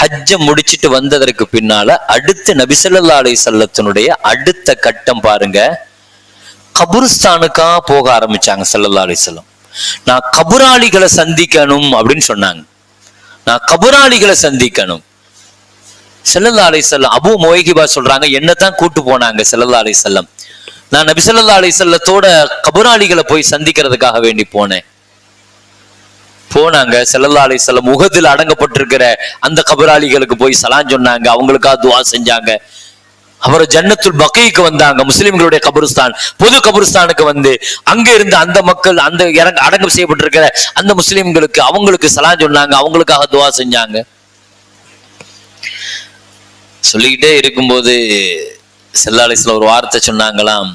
ஹஜ்ஜ முடிச்சிட்டு வந்ததற்கு பின்னால அடுத்து நபிசல்லா அலை செல்லத்தினுடைய அடுத்த கட்டம் பாருங்க. கபுருஸ்தானுக்கா போக ஆரம்பிச்சாங்க சல்லல்லா அலிசல்லம் நான் கபுராளிகளை சந்திக்கணும் அப்படின்னு சொன்னாங்க. நான் கபுராளிகளை சந்திக்கணும். செல்லல்லா அலிசல்லம் அபு மொய்கிபா சொல்றாங்க என்னத்தான் கூட்டு போனாங்க செல்லல்லா அலிசல்லம் நான் நபிசல்லா ஸல்லல்லாஹு செல்லத்தோட கபுராளிகளை போய் சந்திக்கிறதுக்காக வேண்டி போனேன். போனாங்க. செல்லல்லா அலைஹி செல்லம் அடங்கப்பட்டிருக்கிற அந்த கபராளிகளுக்கு போய் சலான் சொன்னாங்க. அவங்களுக்காக துவா செஞ்சாங்க. அவர் ஜன்னத்துல் பக்கைக்கு வந்தாங்க. முஸ்லிம்களுடைய கபருஸ்தான் பொது கபருஸ்தானுக்கு வந்து அங்க இருந்து அந்த மக்கள் அந்த இறங்க அடங்கம் செய்யப்பட்டிருக்கிற அந்த முஸ்லிம்களுக்கு அவங்களுக்கு சலான் சொன்னாங்க. அவங்களுக்காக துவா செஞ்சாங்க. சொல்லிக்கிட்டே இருக்கும்போது செல்லாலிஸ்ல ஒரு வார்த்தை சொன்னாங்களாம்.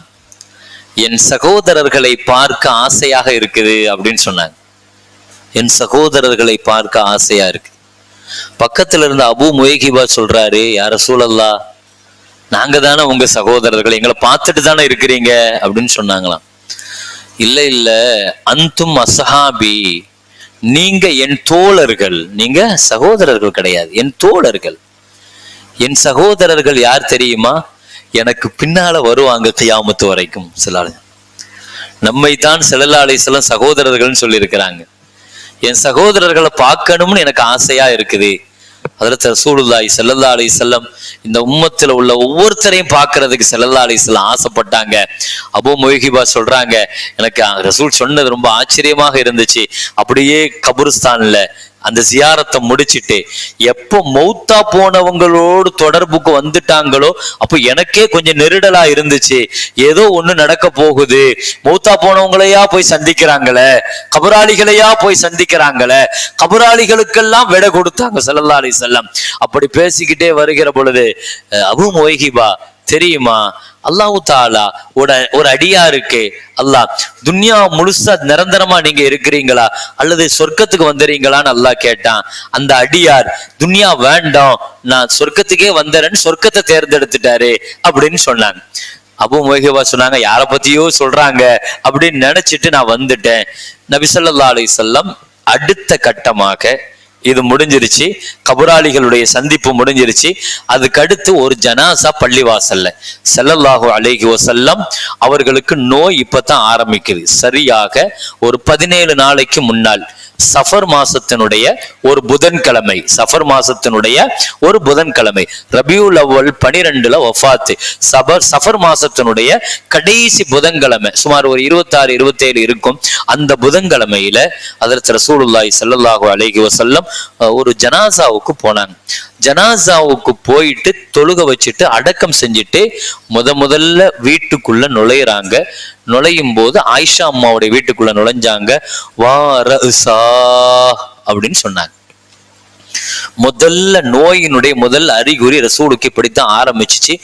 என் சகோதரர்களை பார்க்க ஆசையாக இருக்குது அப்படின்னு சொன்னாங்க. என் சகோதரர்களை பார்க்க ஆசையா இருக்கு. பக்கத்துல இருந்த அபு முயகிபா சொல்றாரு யார சூழல்லா நாங்க தானே உங்க சகோதரர்கள் எங்களை பார்த்துட்டு தானே இருக்கிறீங்க? அப்படின்னு சொன்னாங்களாம். இல்ல இல்ல அந்தும் அசஹாபி நீங்க என் தோழர்கள் நீங்க சகோதரர்கள் கிடையாது என் தோழர்கள். என் சகோதரர்கள் யார் தெரியுமா? எனக்கு பின்னால வருவாங்க கியாமத்து வரைக்கும். சிலால நம்மை தான் செல்லலாலேசெல்லாம் சகோதரர்கள்னு சொல்லியிருக்கிறாங்க. என் சகோதரர்களை பார்க்கணும்னு எனக்கு ஆசையா இருக்குது. அதில் ரசூலுல்லாஹி செல்லல்லா அலி செல்லம் இந்த உம்மத்தில் உள்ள ஒவ்வொருத்தரையும் பார்க்கறதுக்கு செல்லல்லா அலி செல்லம் ஆசைப்பட்டாங்க. அபோ மொய்கிபா சொல்றாங்க எனக்கு ரசூல் சொன்னது ரொம்ப ஆச்சரியமாக இருந்துச்சு. அப்படியே கபுரிஸ்தான்ல அந்த ஜியாரத்தை முடிச்சிட்டு எப்போ மௌத்தா போனவங்களோடு தொடர்புக்கு வந்துட்டாங்களோ அப்போ எனக்கே கொஞ்சம் நெருடலா இருந்துச்சு. ஏதோ ஒண்ணு நடக்க போகுது. மௌத்தா போனவங்களையா போய் சந்திக்கிறாங்களே? கபராளிகளையா போய் சந்திக்கிறாங்களே? கபராளிகளுக்கெல்லாம் விடை கொடுத்தாங்க செல்லல்லா அலி செல்லம் அப்படி பேசிக்கிட்டே வருகிற பொழுது அபு மொய்கிபா தெரியுமா? அல்லாஹு தாலா ஒரு ஒரு அடியா இருக்கு அல்லாஹ் துன்யா முழுசா நிரந்தரமா நீங்க இருக்கிறீங்களா? அல்லது சொர்க்கத்துக்கு வந்துறீங்களான்னு அல்லாஹ் கேட்டான். அந்த அடியார் துன்யா வேண்டாம் நான் சொர்க்கத்துக்கே வந்துறேன்னு சொர்க்கத்தை தேர்ந்தெடுத்துட்டாரு அப்படின்னு சொன்னாங்க. அபு மொஹிபா சொன்னாங்க யார பத்தியோ சொல்றாங்க அப்படின்னு நினைச்சிட்டு நான் வந்துட்டேன். நபிசல்லா ஸல்லல்லாஹு அலைஹி அடுத்த கட்டமாக இது முடிஞ்சிருச்சு. கபராளிகளுடைய சந்திப்பு முடிஞ்சிருச்சு. அதுக்கடுத்து ஒரு ஜனாசா பள்ளிவாசல்ல. செல்லல்லாஹு அழகி வசல்லம் அவர்களுக்கு நோய் இப்பதான் ஆரம்பிக்குது. சரியாக ஒரு பதினேழு நாளைக்கு முன்னால். சஃபர் மாசத்தினுடைய ஒரு புதன்கிழமை சஃபர் மாசத்தினுடைய ஒரு புதன்கிழமை ரபியுல் அவ்வல் பனிரெண்டுல ஒஃபாத்து சபர் சஃபர் மாசத்தினுடைய கடைசி புதன்கிழமை சுமார் ஒரு இருபத்தாறு இருபத்தேழு இருக்கும். அந்த புதன்கிழமையில அதற்கு சில ஸல்லல்லாஹு அலைஹி வஸல்லம் அஹ், ஒரு ஜனாசாவுக்கு போனாங்க. ஜனாசாவுக்கு போயிட்டு தொழுக வச்சுட்டு அடக்கம் செஞ்சுட்டு முத முதல்ல வீட்டுக்குள்ள நுழையிறாங்க. நுழையும் போது ஆயிஷா அம்மாவுடைய வீட்டுக்குள்ள நுழைஞ்சாங்க. வா அப்படின்னு சொன்னாங்க. முதல்ல நோயினுடைய முதல் அறிகுறி ரசூலுக்கு இப்படித்தான் ஆரம்பிச்சிச்சு.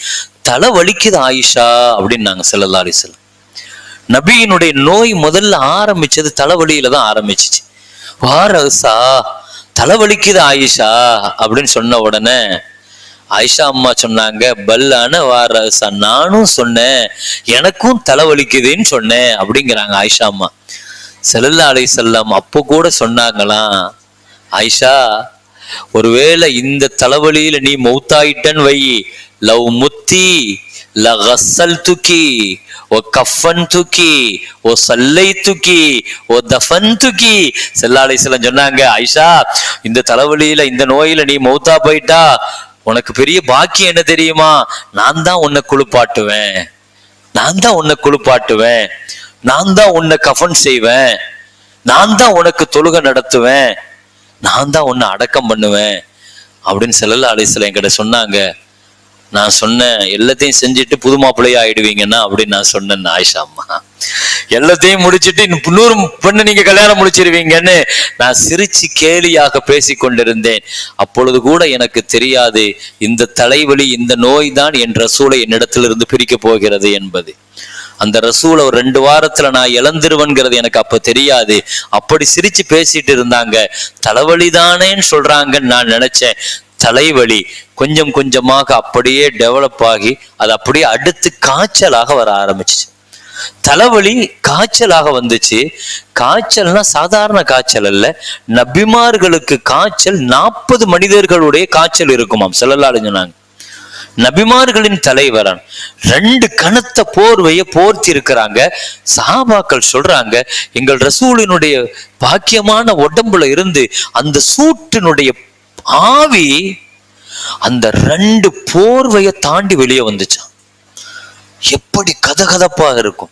தலை வலிக்குது ஆயிஷா அப்படின்னாங்க ஸல்லல்லாஹு அலைஹி நபியினுடைய நோய் முதல்ல ஆரம்பிச்சது தலைவலியில தான் ஆரம்பிச்சிச்சு. வாரசா தலைவலிக்குது ஆயிஷா அப்படின்னு சொன்ன உடனே ஆயிஷா அம்மா சொன்னாங்க பல்லான வாரசா நானும் சொன்னேன் எனக்கும் தலைவலிக்குதுன்னு சொன்னேன் அப்படிங்கிறாங்க ஆயிஷா அம்மா. செல்லல்லா அலை செல்லம் அப்போ கூட சொன்னாங்களாம் ஆயிஷா ஒருவேளை இந்த தலைவலியில நீ மௌத்தாயிட்டன்னு வை லவ் முத்தி லகசல்துக்கி ஓ கஃபன் துக்கி ஓ சல்லை துக்கி ஓ தஃபன் துக்கி செல்லாலை செல்லம் சொன்னாங்க ஐஷா இந்த தலைவலியில இந்த நோயில நீ மௌத்தா போயிட்டா உனக்கு பெரிய பாக்கியம் என்ன தெரியுமா? நான் தான் உன்னை குளிப்பாட்டுவேன். நான் தான் உன்னை குளிப்பாட்டுவேன். நான் தான் உன்னை கஃபன் செய்வேன். நான் தான் உனக்கு தொழுகை நடத்துவேன். நான் தான் உன்னை அடக்கம் பண்ணுவேன். அப்படின்னு செல்லல அலிஸ்ல என்கிட்ட சொன்னாங்க. நான் சொன்னேன் எல்லாத்தையும் செஞ்சுட்டு புது மாப்பிள்ளையா ஆயிடுவீங்கன்னா அப்படின்னு நான் சொன்னேன் ஆயிஷா அம்மா. எல்லாத்தையும் முடிச்சிட்டு இன்னும் இன்னொரு பெண்ணு நீங்க கல்யாணம் முடிச்சிருவீங்கன்னு நான் சிரிச்சு கேலியாக பேசி கொண்டிருந்தேன் அப்பொழுது கூட எனக்கு தெரியாது இந்த தலைவலி இந்த நோய் தான் என் ரசூலை என்னிடத்திலிருந்து பிரிக்க போகிறது என்பது. அந்த ரசூலை ஒரு ரெண்டு வாரத்துல நான் இழந்துருவேங்கிறது எனக்கு அப்ப தெரியாது. அப்படி சிரிச்சு பேசிட்டு இருந்தாங்க. தலைவலி தானேன்னு சொல்றாங்கன்னு நான் நினைச்சேன். தலைவலி கொஞ்சம் கொஞ்சமாக அப்படியே டெவலப் ஆகி அது அப்படியே அடுத்து காய்ச்சலாக வர ஆரம்பிச்சிச்சு. தலைவலி காய்ச்சலாக வந்துச்சு. காய்ச்சல்னா சாதாரண காய்ச்சல் அல்ல. நபிமார்களுக்கு காய்ச்சல் நாற்பது மனிதர்களுடைய காய்ச்சல் இருக்குமாம் செல்லலாடு சொன்னாங்க. நபிமார்களின் தலைவரான் ரெண்டு கனத்த போர்வையை போர்த்தி இருக்கிறாங்க சஹாபாக்கள் சொல்றாங்க எங்கள் ரசூலினுடைய பாக்கியமான உடம்புல இருந்து அந்த சூட்டினுடைய ஆவி அந்த ரெண்டு போர்வையை தாண்டி வெளியே வந்துச்சான். எப்படி கதகதப்பாக இருக்கும்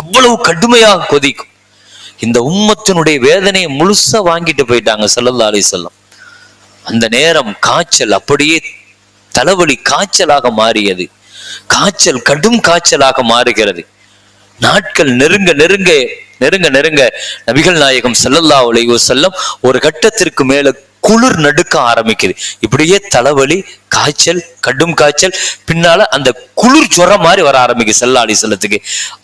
எவ்வளவு கடுமையாக கொதிக்கும். இந்த உம்மத்தினுடைய வேதனையை முழுசா வாங்கிட்டு போயிட்டாங்க செல்லல்லா அலி செல்லம் அந்த நேரம் காய்ச்சல் அப்படியே தலைவலி காய்ச்சலாக மாறியது. காய்ச்சல் கடும் காய்ச்சலாக மாறுகிறது. நாட்கள் நெருங்க நெருங்க நெருங்க நெருங்க நபிகள் நாயகம் செல்லல்லா அலைஹி செல்லம் ஒரு கட்டத்திற்கு மேல குளிர் நடுக்க ஆரம்பிக்குது. இப்படியே தலைவலி காய்ச்சல் கடும் காய்ச்சல் பின்னால அந்த குளிர் ஜுரம் மாதிரி வர ஆரம்பிக்குது செல்லாடி செல்லத்துக்கு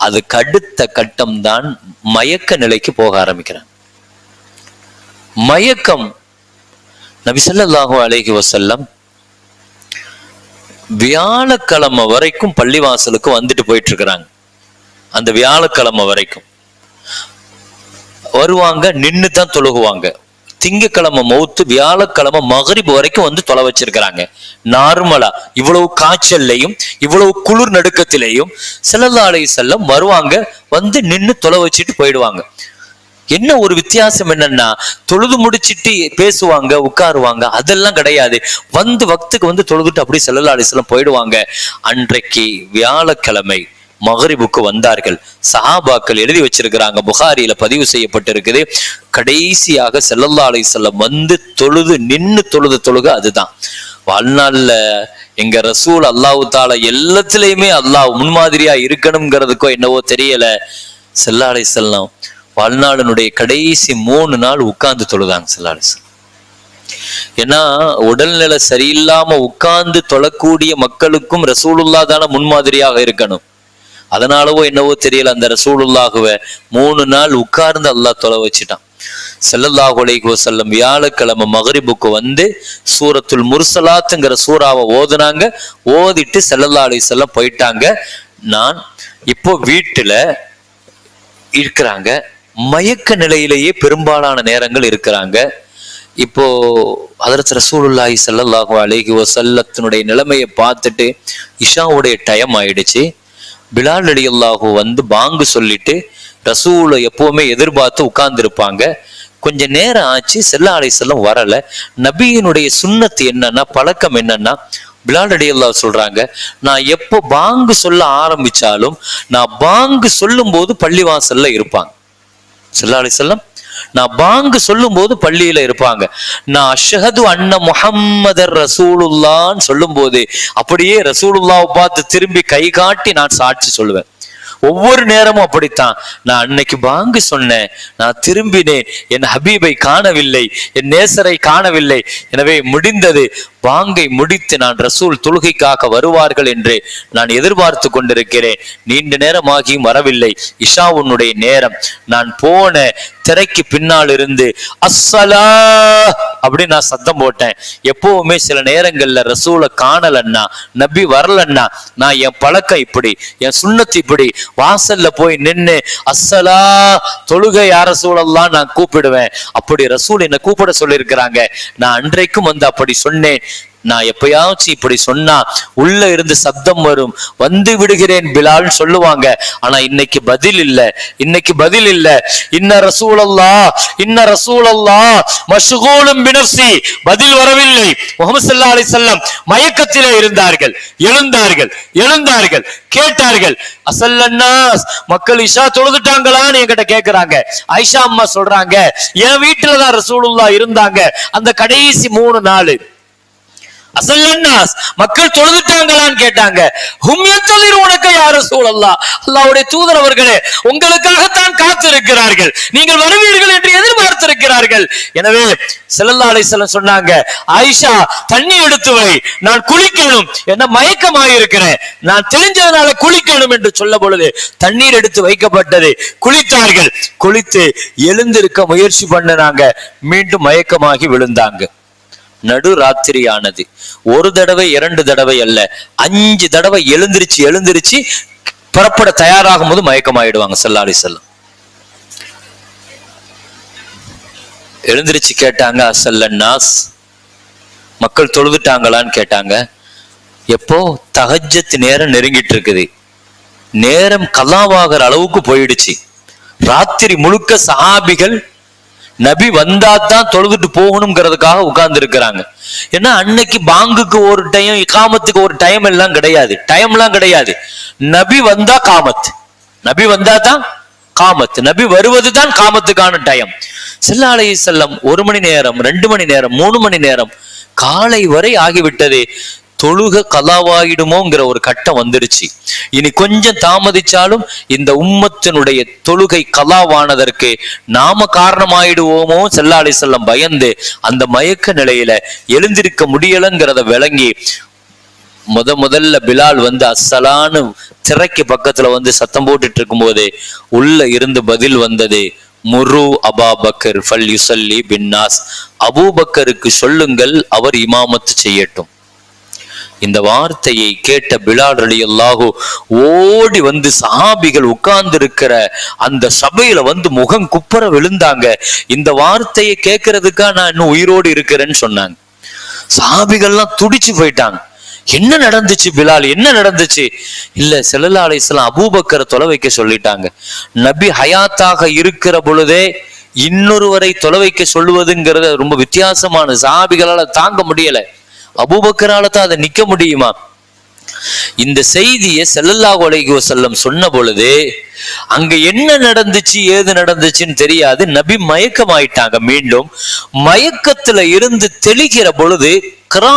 அது கடுத்த கட்டம் தான் மயக்க நிலைக்கு போக ஆரம்பிக்கிறான். மயக்கம் நபி ஸல்லல்லாஹு அலைஹி வஸல்லம் வியாழக்கிழமை வரைக்கும் பள்ளிவாசலுக்கு வந்துட்டு போயிட்டு இருக்கிறாங்க அந்த வியாழக்கிழமை வரைக்கும். வருவாங்க நின்று தான் தொழுகுவாங்க. திங்கக்கிழமை மௌத்து வியாழக்கிழமை மகரிப்பு வரைக்கும் வந்து தொலை வச்சிருக்கிறாங்க. நார்மலா இவ்வளவு காய்ச்சல்லையும் இவ்வளவு குளிர் நடுக்கத்திலையும் செல்லல்லாலை செல்லம் வருவாங்க வந்து நின்று தொலை வச்சுட்டு போயிடுவாங்க. என்ன ஒரு வித்தியாசம் என்னன்னா தொழுது முடிச்சிட்டு பேசுவாங்க உட்காருவாங்க அதெல்லாம் கிடையாது. வந்து வக்துக்கு வந்து தொழுதுட்டு அப்படியே செல்லல்லா செல்லம் போயிடுவாங்க. அன்றைக்கு வியாழக்கிழமை மகரிபுக்கு வந்தார்கள். சஹாபாக்கள் எழுதி வச்சிருக்கிறாங்க. புகாரியில பதிவு செய்யப்பட்டிருக்குது. கடைசியாக செல்லல்லா செல்லம் வந்து தொழுது நின்று தொழுது தொழுக அதுதான். வாழ்நாள்ல எங்க ரசூல் அல்லாஹு தாலா எல்லாத்துலயுமே அல்லாஹ் முன்மாதிரியா இருக்கணுங்கிறதுக்கோ என்னவோ தெரியல. செல்லா செல்லம் வாழ்நாளினுடைய கடைசி மூணு நாள் உட்கார்ந்து தொழுதாங்க செல்லாலிசன் ஏன்னா உடல்நிலை சரியில்லாம உட்கார்ந்து தொழக்கூடிய மக்களுக்கும் ரசூலுல்லா தானே முன்மாதிரியாக இருக்கணும். அதனாலவோ என்னவோ தெரியல அந்த ரசூலுல்லாகுவ மூணு நாள் உட்கார்ந்து அல்லாஹ் தொலை வச்சுட்டான். செல்லல்லாஹு அலைஹி செல்லம் வியாழக்கிழமை மகரிபுக்கு வந்து சூரத்துல் முர்சலாத்துங்கிற சூறாவை ஓதுனாங்க. ஓதிட்டு செல்லல்லா அலை செல்லம் போயிட்டாங்க. நான் இப்போ வீட்டுல இருக்கிறாங்க. மயக்க நிலையிலேயே பெரும்பாலான நேரங்கள் இருக்கிறாங்க. இப்போ அதரத் ரசூலுல்லாஹி ஸல்லல்லாஹு அலைஹி செல்லத்தினுடைய நிலைமையை பார்த்துட்டு இஷாவுடைய டைம் ஆயிடுச்சு. பிலால் அலியல்லாஹு வந்து பாங்கு சொல்லிட்டு ரசூலை எப்பவுமே எதிர்பார்த்து உட்கார்ந்துருப்பாங்க. கொஞ்ச நேரம் ஆச்சு செல்லா அலைஹிஸ்ஸலாம் வரல. நபியினுடைய சுண்ணத்து என்னன்னா பழக்கம் என்னன்னா பிலால் அடியல்லாஹ் சொல்றாங்க நான் எப்போ பாங்கு சொல்ல ஆரம்பிச்சாலும் நான் பாங்கு சொல்லும் போது பள்ளிவாசல்ல இருப்பாங்க. செல்லா அலை செல்லம் நான் பாங்கு சொல்லும் போது பள்ளியில இருப்பாங்க. நான் அஷஹது அன்ன முஹம்மதர் ரசூலுல்லான்னு சொல்லும் போது அப்படியே ரசூலுல்லாவை பார்த்து திரும்பி கை காட்டி நான் சாட்சி சொல்லுவேன். ஒவ்வொரு நேரமும் அப்படித்தான். நான் அன்னைக்கு பாங்கு சொன்னேன். நான் திரும்பினேன். என் ஹபீபை காணவில்லை. என் நேசரை காணவில்லை. எனவே முடிந்தது. பாங்கை முடித்து நான் ரசூல் தொழுகைக்காக வருவார்கள் என்று நான் எதிர்பார்த்து கொண்டிருக்கிறேன். நீண்ட நேரமாகியும் வரவில்லை. இஷா உன்னுடைய நேரம். நான் போன திரைக்கு பின்னால் இருந்து அஸ்ஸலா அப்படின்னு நான் சத்தம் போட்டேன். எப்பவுமே சில நேரங்கள்ல ரசூலை காணலன்னா நபி வரலன்னா நான் என் பழக்கம் இப்படி என் சுண்ணத்து இப்படி வாசல்ல போய் நின்று அஸ்ஸலா தொழுகை யார சூழல்லாம் நான் கூப்பிடுவேன். அப்படி ரசூல் என்னை கூப்பிட சொல்லியிருக்கிறாங்க. நான் அன்றைக்கும் வந்து அப்படி சொன்னேன். நான் எப்பயாச்சும் இப்படி சொன்னா உள்ள இருந்து சப்தம் வரும். வந்து விடுகிறேன் பிலால் சொல்லுவாங்க. ஆனா இன்னைக்கு பதில் இல்ல. இன்னைக்கு பதில் இல்ல. இன்ன ரசூலல்லா இன்ன ரசூலல்லா மஷுகோலும் பினப்சி பதில் வரவில்லை. முகமது சல்லா அலி வஸல்லம் மயக்கத்திலே இருந்தார்கள். எழுந்தார்கள். எழுந்தார்கள். கேட்டார்கள். அசல்லன்னாஸ் மக்கள் இஷா தொழுதுட்டாங்களான்னு என்கிட்ட கேக்குறாங்க. ஐஷா அம்மா சொல்றாங்க என் வீட்டுலதான் ரசூலுல்லா இருந்தாங்க. அந்த கடைசி மூணு நாள் அசல்லன்னாஸ் மக்கள் தொழுதுட்டாங்களான்னு கேட்டாங்க. ஹும்யத்தலிர் உனக்கு யார சூழல்லா அல்லாவுடைய தூதர் அவர்களே உங்களுக்காகத்தான் காத்திருக்கிறார்கள். நீங்கள் வருவீர்கள் என்று எதிர்பார்த்திருக்கிறார்கள். எனவே செல்லல்லா அலைஹிஸ்ஸலாம் சொன்னாங்க ஆயிஷா தண்ணி எடுத்து வை. நான் குளிக்கணும். என்ன மயக்கமாயிருக்கிறேன். நான் தெரிஞ்சதுனால குளிக்கணும் என்று சொல்ல பொழுது தண்ணீர் எடுத்து வைக்கப்பட்டது. குளித்தார்கள். குளித்து எழுந்திருக்க முயற்சி பண்ணினாங்க மீண்டும் மயக்கமாகி விழுந்தாங்க. நடு ராத்திரியானது ஒரு தடவை இரண்டு தடவை அல்ல. அஞ்சு தடவை எழுந்திருச்சு எழுந்திருச்சு புறப்பட தயாராகும் போது மயக்கமாயிடுவாங்க சல்லாடி செல்லம் எழுந்திருச்சு கேட்டாங்க அசல்லன்னாஸ் மக்கள் தொழுதுட்டாங்களான்னு கேட்டாங்க. எப்போ? தகஜத்து நேரம் நெருங்கிட்டு இருக்குது நேரம் கலாவாகிற அளவுக்கு போயிடுச்சு. ராத்திரி முழுக்க சஹாபிகள் நபி வந்தா தான் தொழுதுட்டு போகணுங்கிறதுக்காக உட்கார்ந்து இருக்கிறாங்க ஏன்னா அன்னைக்கு பாங்குக்கு ஒரு டைம் இகாமத்துக்கு ஒரு டைம் எல்லாம் கிடையாது. டைம் எல்லாம் கிடையாது. நபி வந்தா காமத். நபி வந்தா தான் காமத். நபி வருவது தான் காமத்துக்கான டைம் செல்லா அலை செல்லம் ஒரு மணி நேரம் ரெண்டு மணி நேரம் மூணு மணி நேரம் காலை வரை ஆகிவிட்டது. தொழுக கலாவாயிடுமோங்கிற ஒரு கட்டம் வந்துடுச்சு. இனி கொஞ்சம் தாமதிச்சாலும் இந்த உம்மத்தினுடைய தொழுகை கலாவானதற்கு நாம காரணமாயிடுவோமோ? செல்லாலை செல்லம் பயந்து அந்த மயக்க நிலையில எழுந்திருக்க முடியலங்கிறத விளங்கி முத முதல்ல பிலால் வந்து அஸ்ஸலான்னு திரைக்கு பக்கத்துல வந்து சத்தம் போட்டுட்டு இருக்கும்போது உள்ள இருந்து பதில் வந்தது முரு அபாபக்கர் ஃபல் யுசல்லி பின்னாஸ். அபூபக்கருக்கு சொல்லுங்கள் அவர் இமாமத்து செய்யட்டும். இந்த வார்த்தையை கேட்ட பிலால் அலி அல்லாஹோ ஓடி வந்து சஹாபிகள் உட்கார்ந்து இருக்கிற அந்த சபையில வந்து முகம் குப்புற விழுந்தாங்க. இந்த வார்த்தையை கேட்கறதுக்கா நான் இன்னும் உயிரோடு இருக்கிறேன்னு சொன்னாங்க. சஹாபிகள்லாம் துடிச்சு போயிட்டாங்க. என்ன நடந்துச்சு பிலால்? என்ன நடந்துச்சு? இல்ல செல்லல்லா அலிஸ்லாம் அபூபக்கரை தொலை வைக்க சொல்லிட்டாங்க. நபி ஹயாத்தாக இருக்கிற பொழுதே இன்னொருவரை தொலை வைக்க சொல்லுவதுங்கிறது ரொம்ப வித்தியாசமான சாபிகளால தாங்க முடியலை. அபூபக்கரால தான் அதை நிக்க முடியுமா? இந்த செய்தியை செல்லல்லா கொலைக்கு செல்லம் சொன்ன பொழுது அங்க என்ன நடந்துச்சு ஏது நடந்துச்சுன்னு தெரியாது. நபி மயக்கமாயிட்டாங்க. மீண்டும் மயக்கத்துல இருந்து தெளிக்கிற பொழுது கிரா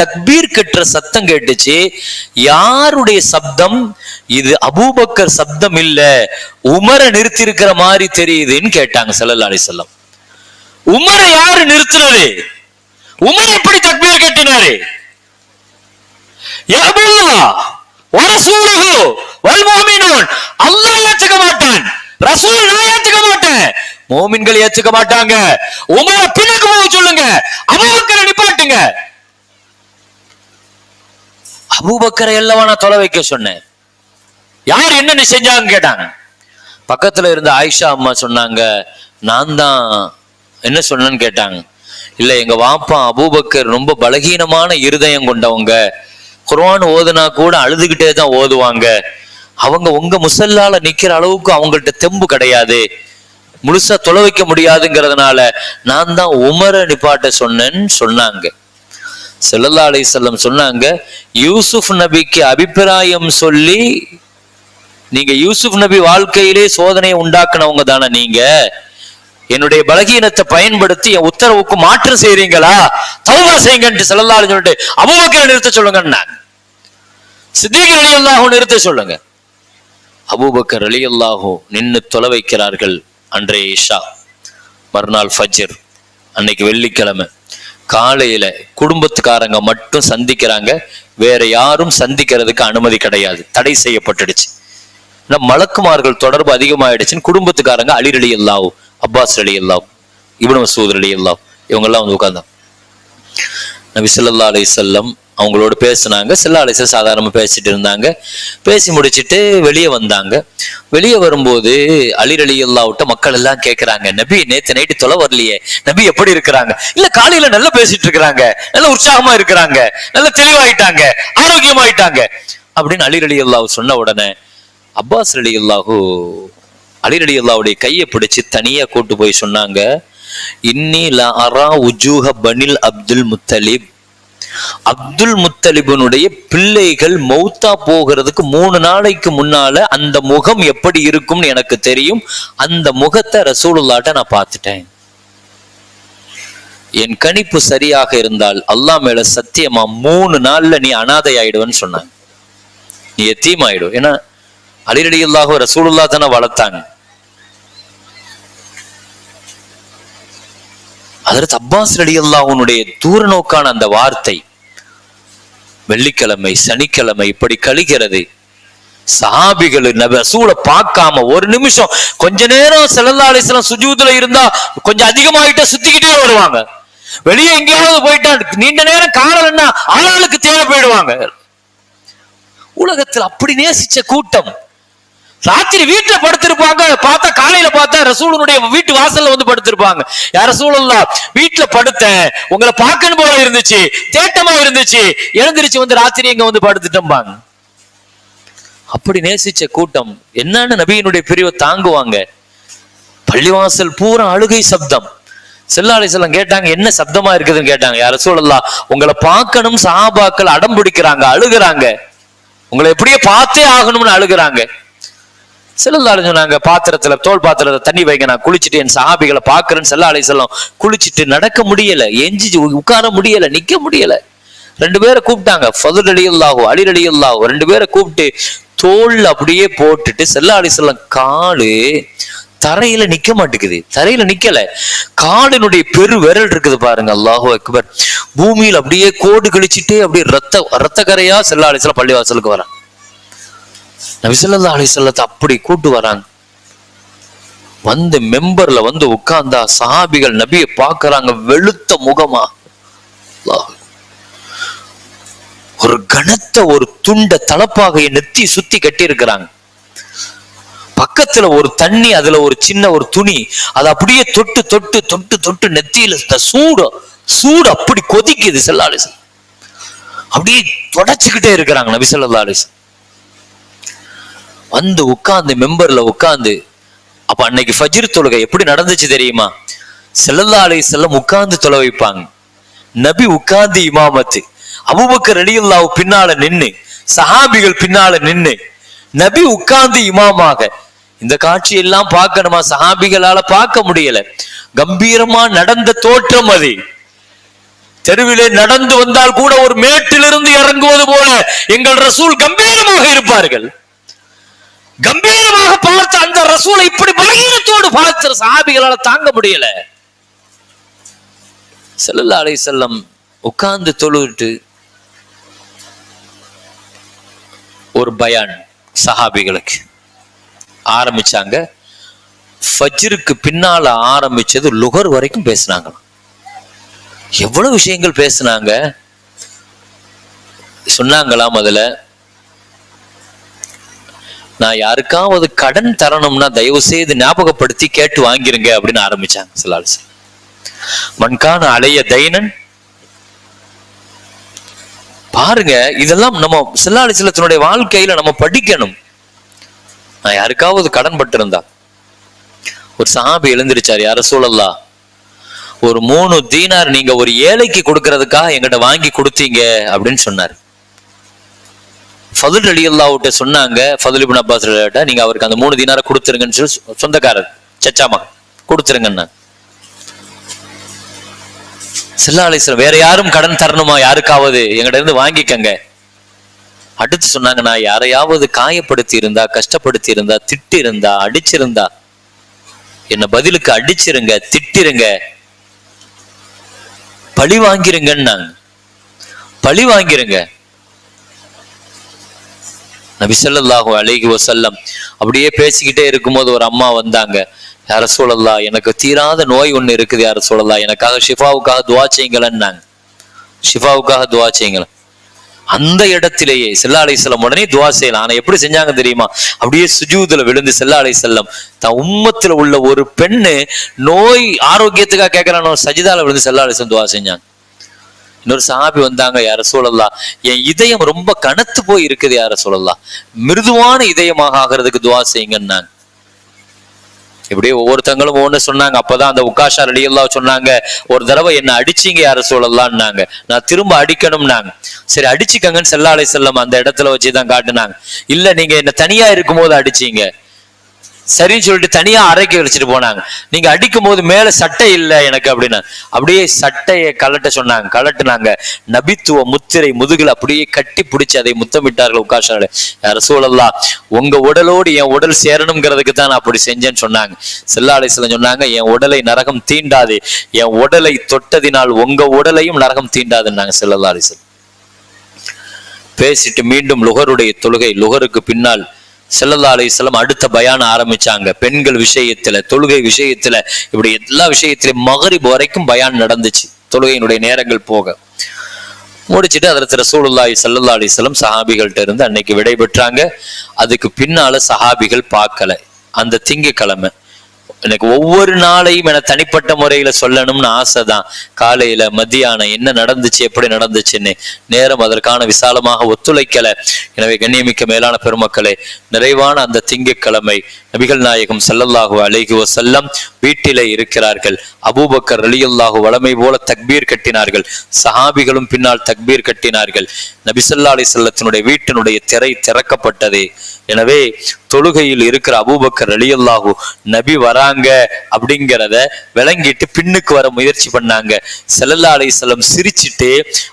தக்பீர் கட்டுற சத்தம் கேட்டுச்சு. யாருடைய சப்தம்? இது அபூபக்கர் சப்தம் இல்ல உமரை நிறுத்தி இருக்கிற மாதிரி தெரியுதுன்னு கேட்டாங்க செல்லல்லா அலைஹி உமரை யாரு நிறுத்துனது? உமர் எப்படி தக்பீர் கட்டினாரு? யா அபூல்லாஹ் வரசூலுஹு வல் முஃமினூன் அல்லாஹ் ஏத்துக்க மாட்டான். ரசூல் நான் ஏத்துக்க மாட்டேன். மோமின்கள் ஏத்துக்க மாட்டாங்க. உமர பின்னுக்கு போக சொல்லுங்க. அபூபக்கரை நிப்பாட்டுங்க. அபூபக்கரை எல்லவா நான் தொலை வைக்க சொன்னேன். யார் என்னென்ன செஞ்சாங்க கேட்டாங்க. பக்கத்துல இருந்த ஆயிஷா அம்மா சொன்னாங்க நான் தான் என்ன சொன்னேன்னு கேட்டாங்க. இல்ல எங்க வாப்பா அபூபக்கர் ரொம்ப பலகீனமான இருதயம் கொண்டவங்க. குர்வான் ஓதுனா கூட அழுதுகிட்டே தான் ஓதுவாங்க. அவங்க உங்க முசல்லால நிக்கிற அளவுக்கு அவங்கள்ட்ட தெம்பு கிடையாது. முழுசா தொலை வைக்க முடியாதுங்கிறதுனால நான் தான் உமர நிப்பாட்ட சொன்னேன்னு சொன்னாங்க. செல்லல்லா அலை செல்லம் சொன்னாங்க யூசுப் நபிக்கு அபிப்பிராயம் சொல்லி நீங்க யூசுப் நபி வாழ்க்கையிலே சோதனையை உண்டாக்குனவங்க தானே நீங்க? என்னுடைய பலகீனத்தை பயன்படுத்தி என் உத்தரவுக்கு மாற்றம் செய்றீங்களா? தௌபா செய்யுங்கன்ட்டு செல்லலாம்னு சொல்லிட்டு அபுபக்கரை நிறுத்த சொல்லுங்கன்னாங்க அலி அல்லாஹோ நிறுத்த சொல்லுங்க. அபூபக்கர் அல்லாஹோ நின்று தொலை வைக்கிறார்கள் அன்றைய இஷா. மறுநாள் ஃபஜ்ர் அன்னைக்கு வெள்ளிக்கிழமை. காலையில குடும்பத்துக்காரங்க மட்டும் சந்திக்கிறாங்க வேற யாரும் சந்திக்கிறதுக்கு அனுமதி கிடையாது. தடை செய்யப்பட்டுடுச்சு. மலக்குமார்கள் தொடர்பு அதிகமாயிடுச்சுன்னு குடும்பத்துக்காரங்க அலிரலி அலி அப்பாஸ் அலி அல்லா இப்னு மசூத் அலி அல்லா இவங்கெல்லாம் வந்து உட்கார்ந்தாங்க நபி ஸல்லல்லாஹு அலி வஸல்லம் அவங்களோட பேசினாங்க. ஸல்லல்லாஹு அலைஹி சாதாரணமாக பேசிட்டு இருந்தாங்க. பேசி முடிச்சிட்டு வெளியே வந்தாங்க. வெளியே வரும்போது அலிர் அலி அல்லாவிட்ட மக்கள் எல்லாம் கேட்குறாங்க நபி நேற்று நைட்டு தொலை வரலையே. நபி எப்படி இருக்கிறாங்க? இல்லை காலையில் நல்லா பேசிட்டு இருக்கிறாங்க. நல்ல உற்சாகமா இருக்கிறாங்க. நல்ல தெளிவாயிட்டாங்க. ஆரோக்கியமாயிட்டாங்க. அப்படின்னு அலிர் அலி அல்லாஹ் சொன்ன உடனே அப்பாஸ் அலி அல்லாஹூ அலிரடி அல்லாவுடைய கையை பிடிச்சி தனியா கூட்டு போய் சொன்னாங்க இன்னி லா அரா உஜூஹ பனில் அப்துல் முத்தலிப். அப்துல் முத்தலிபனுடைய பிள்ளைகள் மௌத்தா போகிறதுக்கு மூணு நாளைக்கு முன்னால அந்த முகம் எப்படி இருக்கும்னு எனக்கு தெரியும். அந்த முகத்தை ரசூலுல்லாட்ட நான் பார்த்துட்டேன். என் கணிப்பு சரியாக இருந்தால் அல்லாஹ் மேல சத்தியமா மூணு நாள்ல நீ அனாதை ஆயிடுவன்னு சொன்னாங்க. நீ எத்தியம் ஆயிடும் ஏன்னா அலிரடி அல்லாஹோ ரசூலுல்லா தானே வளர்த்தாங்க. அதற்கு அப்பாஸ் ரடி அல்லாஹனுடைய தூர நோக்கான அந்த வார்த்தை வெள்ளிக்கிழமை சனிக்கிழமை இப்படி கழிகிறது. சஹாபிகள் ரசூலை பார்க்காம ஒரு நிமிஷம் கொஞ்ச நேரம் ஸல்லல்லாஹு அலைஹி சுஜூதுல இருந்தா கொஞ்சம் அதிகமாயிட்டா சுத்திக்கிட்டே வருவாங்க. வெளியே எங்கேயாவது போயிட்டா நீண்ட நேரம் காணலன்னா ஆளாளுக்கு தேவை போயிடுவாங்க. உலகத்தில் அப்படி நேசிச்ச கூட்டம் ராத்திரி வீட்டுல படுத்திருப்பாங்க பார்த்தா காலையில பார்த்தா ரசூலனுடைய வீட்டு வாசல்ல வந்து படுத்திருப்பாங்க. யார் ரசூலுல்லா வீட்டுல படுத்தேன். உங்களை பார்க்கணும் போல இருந்துச்சு. தேட்டமா இருந்துச்சு. எழுந்திருச்சு வந்து ராத்திரி இங்க வந்து படுத்துட்டோம்பாங்க. அப்படி நேசிச்ச கூட்டம் என்னன்னு நபியினுடைய பிரிவை தாங்குவாங்க. பள்ளிவாசல் பூரா அழுகை சப்தம். செல்லாலை செல்லம் கேட்டாங்க என்ன சப்தமா இருக்குதுன்னு கேட்டாங்க. யார சூழல்லா உங்களை பார்க்கணும் சாபாக்கள் அடம் பிடிக்கிறாங்க அழுகுறாங்க. உங்களை எப்படியே பார்த்தே ஆகணும்னு அழுகுறாங்க. செல்லல்லாரு சொன்னாங்க. பாத்திரத்துல தோல் பாத்திரத்தை தண்ணி வைங்க. நான் குளிச்சுட்டு என் சஹாபிகளை பாக்குறேன்னு செல்லாலை செல்லம் குளிச்சுட்டு நடக்க முடியல. எஞ்சி உட்கார முடியல. நிக்க முடியல. ரெண்டு பேரை கூப்பிட்டாங்க. ஃபதுல் அலி அல்லாஹோ அலி ரெண்டு பேரை கூப்பிட்டு தோல் அப்படியே போட்டுட்டு செல்ல அலை செல்லம் காலு தரையில நிக்க மாட்டேங்குது. தரையில நிக்கல. காலினுடைய பெரு விரல் இருக்குது பாருங்க. அல்லாஹோ அக்பர். பூமியில் அப்படியே கோடு கழிச்சுட்டு அப்படியே ரத்த ரத்த கரையா செல்ல அலி பள்ளிவாசலுக்கு வரேன். நபிசல்லா அலிசல்லத்தை அப்படி கூட்டு வராங்க. வந்து மெம்பர்ல வந்து உட்கார்ந்தா சஹாபிகள் நபியை பார்க்கறாங்க வெளுத்த முகமா. ஒரு கனத்த ஒரு துண்ட தலப்பாகையை நெத்தி சுத்தி கட்டி இருக்கிறாங்க பக்கத்துல ஒரு தண்ணி அதுல ஒரு சின்ன ஒரு துணி அது அப்படியே தொட்டு தொட்டு தொட்டு தொட்டு நெத்தியில சூடு சூடு அப்படி கொதிக்குது செல்லாலிசன் அப்படியே தொடச்சுக்கிட்டே இருக்கிறாங்க நபி ஸல்லல்லாஹு வந்து உட்கார்ந்து மெம்பர்ல உட்கார்ந்து அப்ப அன்னைக்கு ஃபஜிர் தொழுகை எப்படி நடந்துச்சு தெரியுமா? செல்லல்லா அலைஹி செல்லம் உட்கார்ந்து தொலை வைப்பாங்க. நபி உட்கார்ந்து இமாமத்து அபுபக்கர் ரலியல்லாஹு பின்னால நின்று சஹாபிகள் பின்னால நின்று நபி உட்கார்ந்து இமாமாக. இந்த காட்சி எல்லாம் பார்க்கணுமா? சஹாபிகளால பார்க்க முடியல. கம்பீரமா நடந்த தோற்றம் அது. தெருவிலே நடந்து வந்தால் கூட ஒரு மேட்டிலிருந்து இறங்குவது போல எங்கள் ரசூல் கம்பீரமாக இருப்பார்கள். கம்பீரமாக பார்த்த அந்த ரசூலை இப்படி பலகீனத்தோடு பார்த்த சஹாபிகளால தாங்க முடியல. செல்லல்லா அலை செல்லம் உட்கார்ந்து தொழுவிட்டு ஒரு பயான் சஹாபிகளுக்கு ஆரம்பிச்சாங்க. ஃபஜ்ருக்கு பின்னால ஆரம்பிச்சது லுகர் வரைக்கும் பேசினாங்க எவ்வளவு விஷயங்கள் பேசினாங்க? சொன்னாங்களாம் முதல்ல நான் யாருக்காவது கடன் தரணும்னா தயவு செய்து ஞாபகப்படுத்தி கேட்டு வாங்கிருங்க அப்படின்னு ஆரம்பிச்சாங்க சில ஆள். மண்கான அலைய தைனன். பாருங்க இதெல்லாம் நம்ம சில்லாலிசலத்தினுடைய வாழ்க்கையில நம்ம படிக்கணும். நான் யாருக்காவது கடன் பட்டிருந்தா. ஒரு சாபி எழுந்திருச்சார் யார சூழல்லா ஒரு மூணு தீனார் நீங்க ஒரு ஏழைக்கு கொடுக்கறதுக்காக எங்கிட்ட வாங்கி கொடுத்தீங்க அப்படின்னு சொன்னார். ஃபதுல் அலி அல்லாவிட்ட சொன்னாங்க ஃபதுல் இப்னு அப்பாஸ் நீங்க அவருக்கு அந்த மூணு தீனாரை கொடுத்துருங்கன்னு சொல்லி சொந்தக்காரர் சச்சாமா கொடுத்துருங்கன்னு. சில்லா அலிஸ்லாம் வேற யாரும் கடன் தரணுமா? யாருக்காவது? எங்கிட்ட இருந்து வாங்கிக்கங்க. அடுத்து சொன்னாங்க நான் யாரையாவது காயப்படுத்தி இருந்தா கஷ்டப்படுத்தி இருந்தா திட்டி இருந்தா அடிச்சிருந்தா என்ன பதிலுக்கு அடிச்சிருங்க திட்டிருங்க. பழி வாங்கிருங்கன்னாங்க. பழி வாங்கிருங்க. நபி அழகி வசல்லம் அப்படியே பேசிக்கிட்டே இருக்கும்போது ஒரு அம்மா வந்தாங்க. யார சூழல்லா எனக்கு தீராத நோய் ஒண்ணு இருக்குது யார சூழல்லா எனக்காக ஷிஃபாவுக்காக துவா செய்யுங்களேன்னாங்க ஷிஃபாவுக்காக துவா செய்யுங்களேன். அந்த இடத்திலேயே செல்லா அலைஹிஸ்ஸலாம் உடனே துவா செய்யலாம். ஆனா எப்படி செஞ்சாங்க தெரியுமா? அப்படியே சுஜூதுல விழுந்து செல்லா செல்லம் தான் உம்மத்துல உள்ள ஒரு பெண்ணு நோய் ஆரோக்கியத்துக்காக கேட்கிறானோ சஜிதால விழுந்து செல்லா அலைஹிஸ்ஸலாம் துவா செஞ்சாங்க. இன்னொரு சாபி வந்தாங்க யார சூழல்லா என் இதயம் ரொம்ப கனத்து போய் இருக்குது யார சூழல்லா மிருதுவான இதயமாக ஆகிறதுக்கு துவா செய்யுங்கன்னாங்க இப்படியே ஒவ்வொருத்தங்களும் ஒன்று சொன்னாங்க. அப்பதான் அந்த உக்காஷா அலியெல்லாம் சொன்னாங்க ஒரு தடவை என்ன அடிச்சீங்க யார சூழல்லான்னாங்க நான் திரும்ப அடிக்கணும்னாங்க. சரி அடிச்சுக்கங்கன்னு செல்லாலை செல்லம் அந்த இடத்துல வச்சுதான் காட்டுனாங்க. இல்ல நீங்க என்ன தனியா இருக்கும்போது அடிச்சீங்க. சரின்னு சொல்லிட்டு தனியா அறைக்கு வச்சுட்டு போனாங்க. நீங்க அடிக்கும் போது மேல சட்டை இல்லை எனக்கு அப்படின்னு. அப்படியே சட்டையை கலட்ட சொன்னாங்க. கலட்டுனாங்க நபித்துவ முத்திரை முதுகில் அப்படியே கட்டி பிடிச்சி அதை முத்தமிட்டார்கள் உக்காஷால யார சூழல்லா உங்க உடலோடு என் உடல் சேரணுங்கிறதுக்கு தான் நான் அப்படி செஞ்சேன்னு சொன்னாங்க. செல்லாலை சொன்னாங்க என் உடலை நரகம் தீண்டாது. என் உடலை தொட்டதினால் உங்க உடலையும் நரகம் தீண்டாதுன்னாங்க செல்லல்லா அலிசல் பேசிட்டு மீண்டும் லுகருடைய தொழுகை. லுகருக்கு பின்னால் செல்லல்லா அலிஸ்லாம் அடுத்த பயான ஆரம்பிச்சாங்க. பெண்கள் விஷயத்துல தொழுகை விஷயத்துல இப்படி எல்லா விஷயத்திலையும் மகரிப் வரைக்கும் பயான் நடந்துச்சு. தொழுகையினுடைய நேரங்கள் போக. முடிச்சிட்டு அதில் ரசூலுல்லாஹி ஸல்லல்லாஹு அலிஸ்லம் சஹாபிகள்கிட்ட இருந்து அன்னைக்கு விடை பெற்றாங்க அதுக்கு பின்னால சஹாபிகள் பார்க்கல. அந்த திங்கக்கிழமை. எனக்கு ஒவ்வொரு நாளையும் என தனிப்பட்ட முறையில சொல்லணும்னு ஆசைதான். காலையில மத்தியானம் என்ன நடந்துச்சு எப்படி நடந்துச்சுன்னு நேரம் அதற்கான விசாலமாக ஒத்துழைக்கல. எனவே கண்ணியமிக்க மேலான பெருமக்களே நிறைவான அந்த திங்கட்கிழமை நபிகள் நாயகம் ஸல்லல்லாஹு அலைஹி வசல்லம் வீட்டிலே இருக்கிறார்கள். அபூபக்கர் அலியுல்லாஹு வளமை போல தக்பீர் கட்டினார்கள். சஹாபிகளும் பின்னால் தக்பீர் கட்டினார்கள். நபி ஸல்லல்லாஹு செல்லத்தினுடைய வீட்டினுடைய திரை திறக்கப்பட்டது. எனவே தொழுகையில் இருக்கிற அபூபக்கர் அலியுல்லாஹு நபி வராங்க அப்படிங்கிறத விளங்கிட்டு பின்னுக்கு வர முயற்சி பண்ணாங்க. செல்லல்லா அலி வஸல்லம் சிரிச்சிட்டு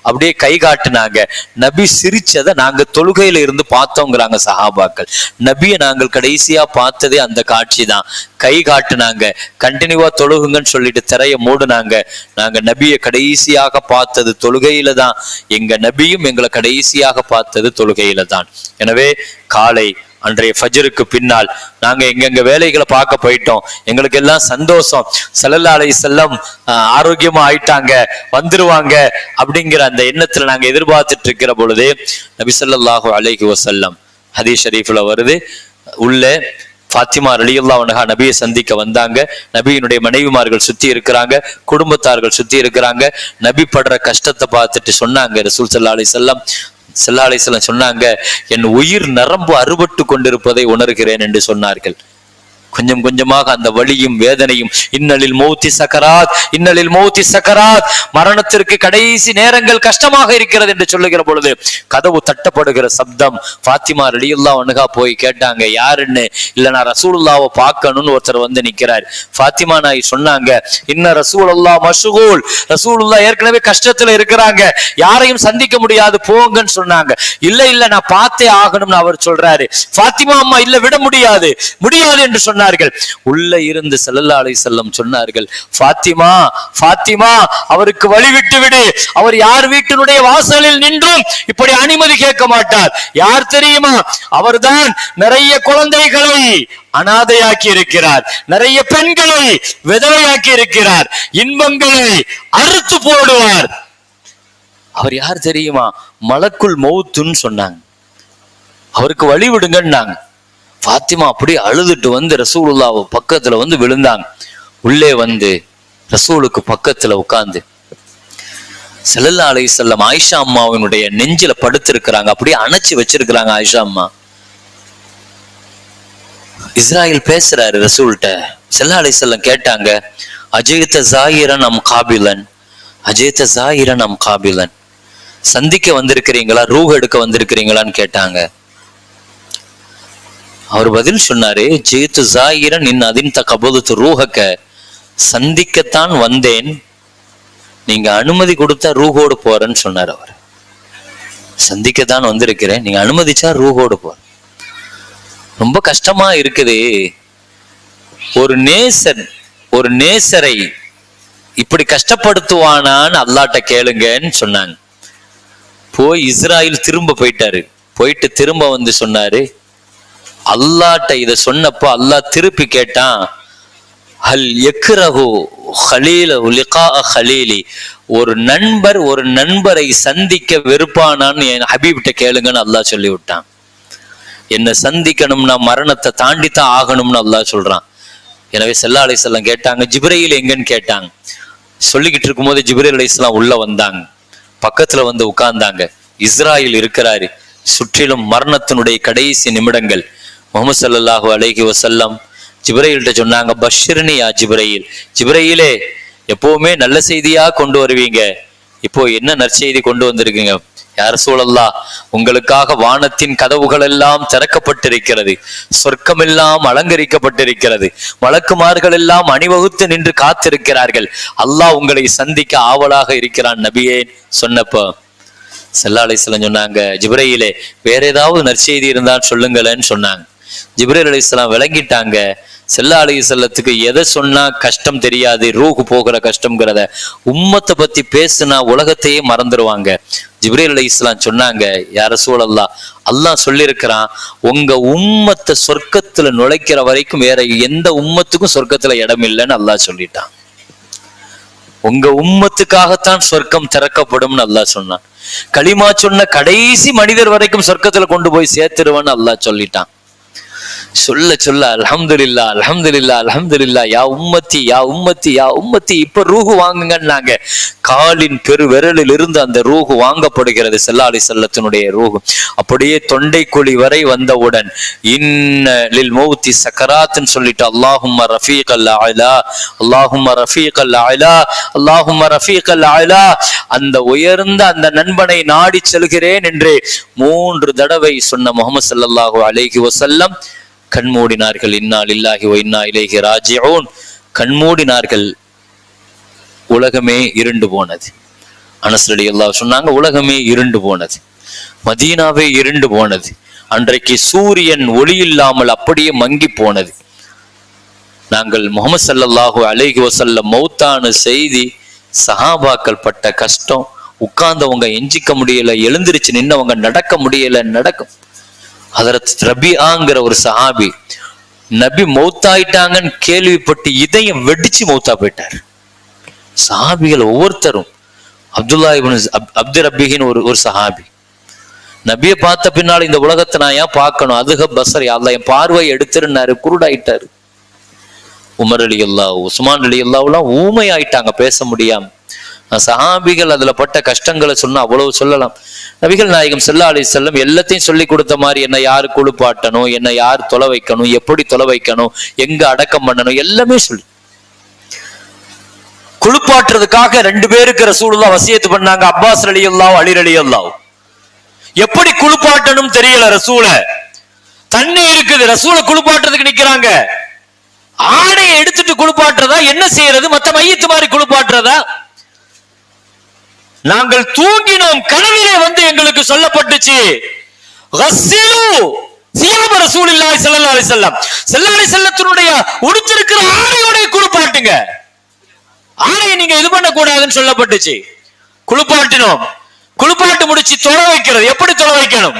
அப்படியே கை காட்டினாங்க. நபி சிரிச்சதை நாங்கள் தொழுகையில இருந்து பார்த்தோங்கிறாங்க சஹாபாக்கள். நபியை நாங்கள் கடைசியா பார்த்தது அந்த காட்சி தான் கை காட்டுனாங்க. கண்டினியூவா தொழுகுங்கன்னு சொல்லிட்டு திரைய மூடுனாங்க. நாங்க நபியை கடைசியாக பார்த்தது தொழுகையில தான். எங்க நபியும் எங்களை கடைசியாக பார்த்தது தொழுகையில தான். எனவே காலை அன்றைய ஃபஜருக்கு பின்னால் நாங்கள் எங்கெங்க வேலைகளை பார்க்க போயிட்டோம். எங்களுக்கு எல்லாம் சந்தோஷம். ஸல்லல்லாஹு செல்லம் ஆரோக்கியமா ஆயிட்டாங்க வந்துருவாங்க அப்படிங்கிற அந்த எண்ணத்துல நாங்க எதிர்பார்த்துட்டு இருக்கிற பொழுது நபி ஸல்லல்லாஹு அலைஹி வசல்லம் ஹதீஷ் ஷரீஃபில் வருது. உள்ள ஃபாத்திமா ரலியுல்லா அவனகா நபியை சந்திக்க வந்தாங்க. நபியினுடைய மனைவிமார்கள் சுத்தி இருக்கிறாங்க குடும்பத்தார்கள் சுத்தி இருக்கிறாங்க. நபி படுற கஷ்டத்தை பார்த்துட்டு சொன்னாங்க ரசூல் ஸல்லல்லாஹு செல்லம் வஸல்லம். ஸல்லல்லாஹு சொன்னாங்க என் உயிர் நரம்பு அறுபட்டு கொண்டிருப்பதை உணர்கிறேன் என்று சொன்னார்கள். கொஞ்சம் கொஞ்சமாக அந்த வலியும் வேதனையும் இன்னலில் மௌத்தி சக்கராத் இன்னலில் மௌத்தி சக்கராத் மரணத்திற்கு கடைசி நேரங்கள் கஷ்டமாக இருக்கிறது என்று சொல்லுகிற பொழுது கதவு தட்டப்படுகிற சப்தம் ஃபாத்திமா ரெடியுல்லா ஒண்ணுகா போய் கேட்டாங்க யாருன்னு? இல்ல நான் ரசூலுல்லாவை பார்க்கணும்னு ஒருத்தர் வந்து நிக்கிறார். ஃபாத்திமா நாய் சொன்னாங்க இன்ன ரசூலுல்லா மசுகூல் ரசூலுல்லா ஏற்கனவே கஷ்டத்துல இருக்கிறாங்க யாரையும் சந்திக்க முடியாது போங்கன்னு சொன்னாங்க. இல்ல இல்ல நான் பார்த்தே ஆகணும்னு அவர் சொல்றாரு. ஃபாத்திமா அம்மா இல்ல விட முடியாது முடியாது என்று சொன்னார்கள். உள்ள இருந்து ஸல்லல்லாஹு அலைஹி செல்லம் சொன்னார்கள் பாத்திமா பாத்திமா அவருக்கு வழிவிட்டு விடு. அவர் யார் வீட்டினுடைய வாசலில் நின்றும் இப்படி அனுமதி கேட்க மாட்டார். யார் தெரியுமா? அவர்தான் நிறைய குழந்தைகளை அனாதையாக்கி இருக்கிறார். நிறைய பெண்களை விதவையாக்கி இருக்கிறார். இன்பங்களை அறுத்து போடுவார். அவர் யார் தெரியுமா? மலக்குள் மௌத்துன்னு சொன்னாங்க. அவருக்கு வழி விடுங்கன்னாங்க. ஃபாத்திமா அப்படியே அழுதுட்டு வந்து ரசூலுல்லாஹ் பக்கத்துல வந்து விழுந்தாங்க. உள்ளே வந்து ரசூலுக்கு பக்கத்துல உட்காந்து செல்லல்லா அலை செல்லம் ஆயிஷா அம்மாவினுடைய நெஞ்சில படுத்திருக்கிறாங்க. அப்படியே அணைச்சு வச்சிருக்கிறாங்க ஆயிஷா அம்மா. இஸ்ராயல் பேசுறாரு ரசூல்கிட்ட. செல்லா அலை செல்லம் கேட்டாங்க அஜயித்த ஜாயிரன் அம் காபிலன்? அஜயித்த ஜாயிரன் அம் காபிலன்? சந்திக்க வந்திருக்கிறீங்களா? ரூஹ் எடுக்க வந்திருக்கிறீங்களான்னு கேட்டாங்க. அவர் பதில் சொன்னாரு ஜெயித்து ஜாயிரன் இன் அதின் தகபோதத்து ரூஹக்க சந்திக்கத்தான் வந்தேன். நீங்க அனுமதி கொடுத்தா ரூஹோடு போறேன்னு சொன்னார் அவர். சந்திக்கத்தான் வந்திருக்கிறேன். நீங்க அனுமதிச்சா ரூஹோடு போறேன் ரொம்ப கஷ்டமா இருக்குது. ஒரு நேசன் ஒரு நேசரை இப்படி கஷ்டப்படுத்துவானான்னு அல்லாட்ட கேளுங்கன்னு சொன்னாங்க. போய் இஸ்ராயல் திரும்ப போயிட்டாரு. போயிட்டு திரும்ப வந்து சொன்னாரு அல்லாட்ட இதை சொன்னப்போ அல்லாஹ் திருப்பி கேட்டான் ஹல் எக்ரஹு ஹலீல லிகா ஹலீலி. ஒரு நண்பர் ஒரு நண்பரை சந்திக்க வெறுப்பானான்னு என் ஹபீப்கிட்ட கேளுங்கன்னு அல்லாஹ் சொல்லி விட்டான் என்னை சந்திக்கணும்னா மரணத்தை தாண்டித்தான் ஆகணும்னு அல்லாஹ் சொல்றான். எனவே செல்லா அலைசல்லாம் கேட்டாங்க ஜிப்ரையில் எங்கன்னு? கேட்டாங்க. சொல்லிக்கிட்டு இருக்கும்போது ஜிப்ரேல் அலைஸ்லாம் உள்ள வந்தாங்க. பக்கத்துல வந்து உட்கார்ந்தாங்க. இஸ்ராயில் இருக்கிறாரு. சுற்றிலும் மரணத்தினுடைய கடைசி நிமிடங்கள். முகமது சல்லாஹூ அலைஹி வசல்லம் ஜிப்ரையில்கிட்ட சொன்னாங்க பஷிர்னி ஜிப்ரையில் ஜிப்ரையிலே எப்பவுமே நல்ல செய்தியா கொண்டு வருவீங்க. இப்போ என்ன நற்செய்தி கொண்டு வந்திருக்கீங்க? யார் சூழல்லா உங்களுக்காக வானத்தின் கதவுகள் எல்லாம் திறக்கப்பட்டிருக்கிறது. சொர்க்கமெல்லாம் அலங்கரிக்கப்பட்டிருக்கிறது. வழக்குமார்கள் எல்லாம் அணிவகுத்து நின்று காத்திருக்கிறார்கள். அல்லாஹ் உங்களை சந்திக்க ஆவலாக இருக்கிறான் நபியேன் சொன்னப்போ. செல்லாலை சொன்னாங்க ஜிப்ரையிலே வேற ஏதாவது நற்செய்தி இருந்தால் சொல்லுங்களேன்னு சொன்னாங்க. ஜிப்ரேல் அலிஸ்லாம் விளங்கிட்டாங்க. செல்லா அலி செல்லத்துக்கு எதை சொன்னா கஷ்டம் தெரியாது ரூகு போகிற கஷ்டம்ங்கிறத உம்மத்தை பத்தி பேசுனா உலகத்தையே மறந்துடுவாங்க ஜிப்ரேல் அலி இஸ்லாம் சொன்னாங்க யார சூழல்லா அல்லாஹ் சொல்லியிருக்கிறான் உங்க உம்மத்தை சொர்க்கத்துல நுழைக்கிற வரைக்கும் வேற எந்த உம்மத்துக்கும் சொர்க்கத்துல இடம் இல்லைன்னு அல்லாஹ் சொல்லிட்டான். உங்க உம்மத்துக்காகத்தான் சொர்க்கம் திறக்கப்படும்னு அல்லாஹ் சொன்னான். களிமா சொன்ன கடைசி மனிதர் வரைக்கும் சொர்க்கத்துல கொண்டு போய் சேர்த்துருவேன்னு அல்லாஹ் சொல்லிட்டான். சொல்ல சொல்ல அல்ஹம்துலில்லா அல்ஹம்துலில்லா அல்ஹம்துலில்லா யா உம்மத்தி யா உம்மத்தி யா உம்மத்தி இப்ப ரூஹு வாங்குங்கன்னாங்க. காலின் பெரு விரலில் இருந்து அந்த ரூஹு வாங்கப்படுகிறது செல்லாலி செல்லத்தினுடைய ரூஹு. அப்படியே தொண்டைக்குழி வரை வந்தவுடன் இன்னலில் மௌத்தி சக்கராத்துன்னு சொல்லிட்டு அல்லாஹும் ரஃபீக் அல்லா அலா அல்லாஹும் ரஃபீக் அல் அலா அல்லாஹும் ரஃபீக் அல் அலா அந்த உயர்ந்த அந்த நண்பனை நாடி செல்கிறேன் என்று மூன்று தடவை சொன்ன முகமது சல்லாஹூ அலேஹி வசல்லம் கண்மூடினார்கள். இன்னா இல்லாகி வ இன்னா இலேகி ராஜ்யோன் கண்மூடினார்கள். உலகமே இருண்டு போனது. அனஸ் ரலியல்லாஹு சொன்னாங்க உலகமே இருண்டு போனது. மதீனாவே இருண்டு போனது. அன்றைக்கு சூரியன் ஒளி இல்லாமல் அப்படியே மங்கி போனது. நாங்கள் முகமது ஸல்லல்லாஹு அலேஹி வசல்ல மௌத்தான செய்தி சஹாபாக்கள் பட்ட கஷ்டம் உட்கார்ந்தவங்க எஞ்சிக்க முடியல எழுந்திருச்சு நின்னவங்க நடக்க முடியல நடக்கும் ஹதரத் ரபிஆங்கிற ஒரு சஹாபி நபி மௌத்தாயிட்டாங்கன்னு கேள்விப்பட்டு இதயம் வெடிச்சு மௌத்தா போயிட்டார். சஹாபிகள் ஒவ்வொருத்தரும் அப்துல்லா இபின் அப் அப்து ரப்பிகின்னு ஒரு ஒரு சஹாபி. நபியை பார்த்த பின்னால் இந்த உலகத்தை நான் ஏன் பார்க்கணும்? அதுக பசர் அல்ல என் பார்வை எடுத்துருன்னாரு குருடாயிட்டாரு. உமர் அலி அல்லா உஸ்மான் அலி அல்லாவெல்லாம் ஊமை ஆயிட்டாங்க பேச முடியாம. சஹாபிகள் அதுல பட்ட கஷ்டங்களை சொன்னா அவ்வளவு சொல்லலாம். நபிகள் நாயகம் செல்லா அலி செல்லம் எல்லாத்தையும் சொல்லி கொடுத்த மாதிரி என்ன யாரு குளிப்பாட்டணும் என்ன யார் தொலை வைக்கணும் எப்படி தொலை வைக்கணும் எங்க அடக்கம் பண்ணணும் எல்லாமே சொல்லி. குளிப்பாட்டுறதுக்காக ரெண்டு பேருக்கு ரசூலுல்லா வசியத்து பண்ணாங்க அப்பாஸ் அலி அல்லாவும் அலி அலி அல்லாவும் எப்படி குளிப்பாட்டணும் தெரியல ரசூல. தண்ணி இருக்குது ரசூல குளிப்பாட்டுறதுக்கு நிக்கிறாங்க. ஆடையை எடுத்துட்டு குளிப்பாட்டுறதா என்ன செய்யறது? மத்த மையத்து மாதிரி குளிப்பாட்டுறதா? நாங்கள் தூங்கினோம் கனவிலே வந்து எங்களுக்கு சொல்லப்பட்டுச்சு. கஸ்ஸிலு சியாப ரசூலில்லாஹி ஸல்லல்லாஹு அலைஹி வஸல்லம். ஸல்லல்லாஹு அலைஹி வஸல்லத்தினுடைய உடுத்திருக்கிற ஆடையோட குளிப்பாட்டுங்க ஆடையை நீங்க இது பண்ணக்கூடாதுன்னு சொல்லப்பட்டுச்சு. குளிப்பாட்டினோம் குளிப்பாட்டு முடிச்சு தொலை வைக்கிறது. எப்படி தொலை வைக்கணும்?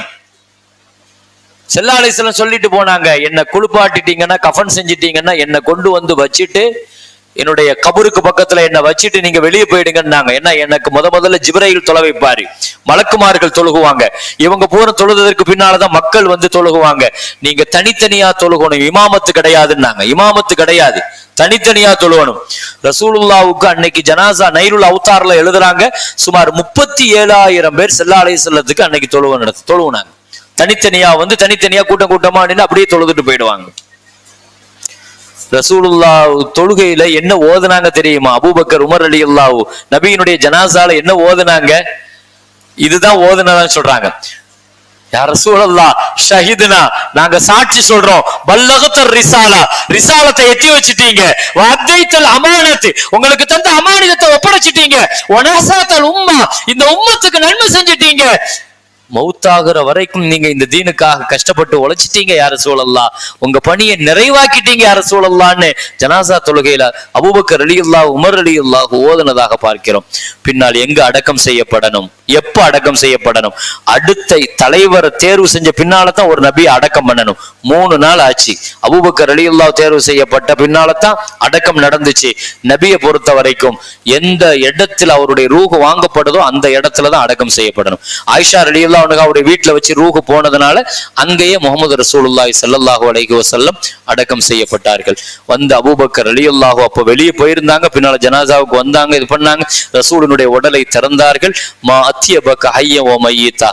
செல்லாலை செல்லம் சொல்லிட்டு போனாங்க என்ன குளிப்பாட்டிட்டீங்கன்னா கஃபன் செஞ்சிட்டீங்கன்னா என்ன கொண்டு வந்து வச்சுட்டு என்னுடைய கபருக்கு பக்கத்துல என்ன வச்சுட்டு நீங்க வெளியே போயிடுங்கன்னாங்க. ஏன்னா எனக்கு முத முதல்ல ஜிப்ரையில் தொலை வைப்பாரு. மலக்குமார்கள் தொழுகுவாங்க. இவங்க பூரா தொழுதற்கு பின்னாலதான் மக்கள் வந்து தொழுகுவாங்க. நீங்க தனித்தனியா தொழுகணும். இமாமத்து கிடையாதுன்னாங்க. இமாமத்து கிடையாது. தனித்தனியா தொழுவணும் ரசூலுல்லாவுக்கு அன்னைக்கு ஜனாசா நைருல் அவுத்தார்ல எழுதுறாங்க. சுமார் முப்பத்தி ஏழாயிரம் பேர் செல்லா அலை செல்லத்துக்கு அன்னைக்கு தொழுவ நடத்து தொழுவுனாங்க தனித்தனியா வந்து தனித்தனியா கூட்டம் கூட்டமா அப்படியே தொழுதுட்டு போயிடுவாங்க. ரசூலுல்லா தொழுகையில என்ன ஓதுனாங்க தெரியுமா? அபூபக்கர் உமர் அலி அல்லாவு நபியினுடைய ஜனாசால என்ன ஓதுனாங்க? இதுதான் ஓதுனதான் சொல்றாங்க. யார் ரசூலல்லா ஷஹிதுனா நாங்க சாட்சி சொல்றோம். பல்லகத்தர் ரிசாலா ரிசாலத்தை எத்தி வச்சிட்டீங்க. வத்தைத்தல் அமானத்து உங்களுக்கு தந்த அமானிதத்தை ஒப்படைச்சிட்டீங்க. ஒனாசாத்தல் உம்மா இந்த உம்மத்துக்கு நன்மை செஞ்சிட்டீங்க. மௌத்தாகிற வரைக்கும் நீங்க இந்த தீனுக்காக கஷ்டப்பட்டு உழைச்சிட்டீங்க யார சூழல்லா உங்க பணியை நிறைவாக்கிட்டீங்க யார சூழல்லான்னு ஜனாசா தொழுகையில அபுபக்கர் அலியுல்லா உமர் அலியுல்லாஹ் ஓதுனதாக பார்க்கிறோம். பின்னால் எங்க அடக்கம் செய்யப்படணும்? எப்ப அடக்கம் செய்யப்படணும்? அடுத்த தலைவரை தேர்வு செஞ்ச பின்னாலதான் ஒரு நபியை அடக்கம் பண்ணணும். மூணு நாள் ஆச்சு. அபூபக்கர் அலியுல்லா தேர்வு செய்யப்பட்ட பின்னாலதான் அடக்கம் நடந்துச்சு. நபியை பொறுத்த வரைக்கும் எந்த இடத்துல அவருடைய ரூகு வாங்கப்படுதோ அந்த இடத்துல தான் அடக்கம் செய்யப்படணும். ஆயிஷா ரலியுல்லா அவருடைய வீட்டுல வச்சு ரூஹு போனதுனால அங்கேயே முகமது ரசூலுல்லாய் ஸல்லல்லாஹு அலைஹி வசல்லம் அடக்கம் செய்யப்பட்டார்கள். வந்து அபூபக்கர் ரலியுல்லாஹு அப்ப வெளியே போயிருந்தாங்க பின்னால ஜனாசாவுக்கு வந்தாங்க இது பண்ணாங்க. ரசூலினுடைய உடலை திறந்தார்கள். மா அத்திய பக்க ஹைய ஓ மையீத்தா.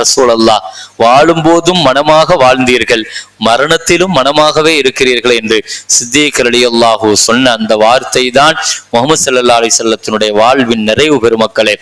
ரசூல் அல்லா வாழும் போதும் மனமாக வாழ்ந்தீர்கள். மரணத்திலும் மனமாகவே இருக்கிறீர்கள் என்று சித்திக் ரலியல்லாஹு சொன்ன அந்த வார்த்தை தான் முகமது சல்லா அலி செல்லத்தினுடைய வாழ்வின் நிறைவு பெருமக்களே.